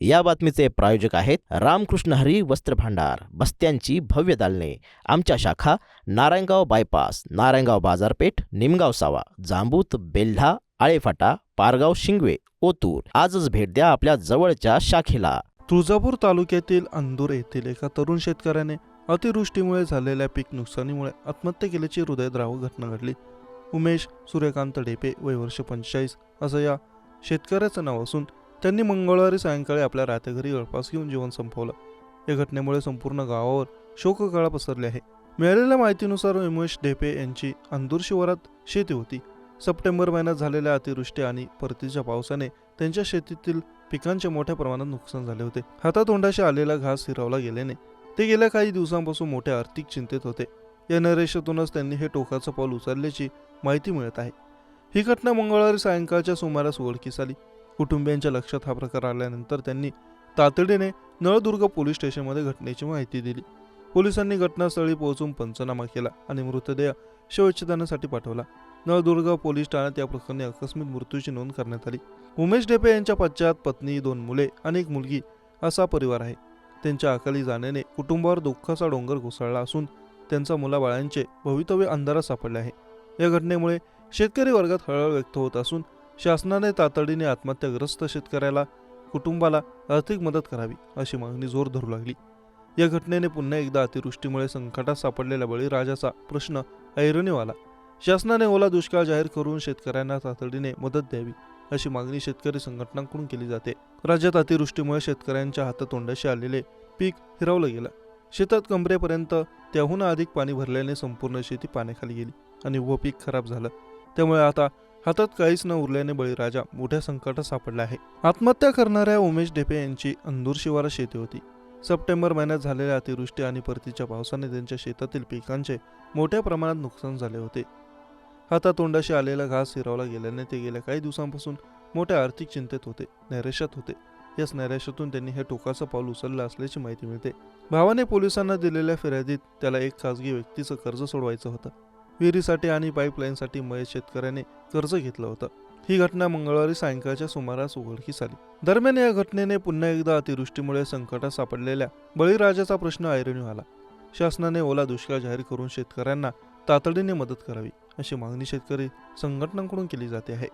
या बातमीचे प्रायोजक आहेत रामकृष्ण हरी वस्त्र भांडार बस्त्यांची भव्य दालने. आमच्या शाखा नारायणगाव बायपास नारायणगाव बाजारपेठ निमगाव सावा जांबूत बेल्हा आळेफाटा पारगाव शिंगवे ओतूर. आजच भेट द्या आपल्या जवळच्या शाखेला. तुळजापूर तालुक्यातील अंदूर येथील एका तरुण शेतकऱ्याने अतिवृष्टीमुळे झालेल्या पीक नुकसानीमुळे आत्महत्या केल्याची हृदयद्रावक घटना घडली. उमेश सूर्यकांत डेपे वय वर्ष पंचेचाळीस असं या शेतकऱ्याचं नाव असून त्यांनी मंगळवारी सायंकाळी आपल्या राहत्या गळपास घेऊन जीवन संपवलं. या घटनेमुळे संपूर्ण गावावर शोककळा पसरली आहे. मिळालेल्या माहितीनुसार उमेश ढेपे यांची अंदूर शिवारात शेती होती. सप्टेंबर महिन्यात झालेल्या अतिवृष्टी आणि परतीच्या पावसाने त्यांच्या शेतीतील पिकांचे मोठ्या प्रमाणात नुकसान झाले होते. हातातोंडाशी आलेला घास हिरावला गेल्याने ते गेल्या काही दिवसांपासून मोठ्या आर्थिक चिंतेत होते. या नरेशातूनच त्यांनी हे टोकाचं पाऊल उचलल्याची माहिती मिळत आहे. ही घटना मंगळवारी सायंकाळच्या सुमारास उघडकीस आली. कुटुंबियांच्या लक्षात हा प्रकार आल्यानंतर त्यांनी तातडीने नळदुर्ग पोलीस स्टेशनमध्ये घटनेची माहिती दिली. पोलिसांनी घटनास्थळी पोहोचून पंचनामा केला आणि मृतदेह शवच्छेदनासाठी पाठवला. नळदुर्ग पोलीस ठाण्यात या प्रकरणी आकस्मिक मृत्यूची नोंद करण्यात आली. उमेश ढेपे यांच्या पश्चात पत्नी दोन मुले आणि एक मुलगी असा परिवार आहे. त्यांच्या अकाली जाण्याने कुटुंबावर दुःखाचा डोंगर कोसळला असून त्यांचा मुलाबाळांचे भवितव्य अंधारात सापडले आहे. या घटनेमुळे शेतकरी वर्गात हळहळ व्यक्त होत असून शासनाने तातडीने आत्महत्याग्रस्त शेतकऱ्याला कुटुंबाला आर्थिक मदत करावी अशी मागणी जोर धरू लागली. या घटनेने पुन्हा एकदा अतिवृष्टीमुळे संकटात सापडलेल्या बळीराजाचा प्रश्न ऐरणीवाला. शासनाने ओला दुष्काळ जाहीर करून शेतकऱ्यांना तातडीने मदत द्यावी अशी मागणी शेतकरी संघटनांकडून केली जाते. राज्यात अतिवृष्टीमुळे शेतकऱ्यांच्या हातातोंडाशी आलेले पीक हिरावलं गेलं. शेतात कमरेपर्यंत त्याहून अधिक पाणी भरल्याने संपूर्ण शेती पाण्याखाली गेली आणि व पीक खराब झालं. त्यामुळे आता हातात काहीच न उरल्याने बळीराजा मोठ्या संकटात सापडला आहे. आत्महत्या करणाऱ्या उमेश ढेपे यांची अंदूर शिवारात शेती होती. सप्टेंबर महिन्यात झालेल्या अतिवृष्टी आणि परतीच्या पावसाने त्यांच्या शेतातील पिकांचे मोठ्या प्रमाणात नुकसान झाले होते. हातातोंडाशी आलेला घास हिरावला गेल्याने ते गेल्या काही दिवसांपासून मोठ्या आर्थिक चिंतेत होते नैराश्यात होते. याच नैराश्यातून त्यांनी हे टोकाचं पाऊल उचललं असल्याची माहिती मिळते. भावाने पोलिसांना दिलेल्या फिर्यादीत त्याला एक खासगी व्यक्तीचं कर्ज सोडवायचं होतं. विहिरीसाठी आणि पाईपलाईनसाठी मयत शेतकऱ्याने कर्ज घेतलं होतं. ही घटना मंगळवारी सायंकाळच्या सुमारास उघडकीस आली. दरम्यान या घटनेने पुन्हा एकदा अतिवृष्टीमुळे संकटात सापडलेल्या बळीराजाचा प्रश्न ऐरणीव आला. शासनाने ओला दुष्काळ जाहीर करून शेतकऱ्यांना तातडीने मदत करावी अशी मागणी शेतकरी संघटनांकडून केली जाते आहे.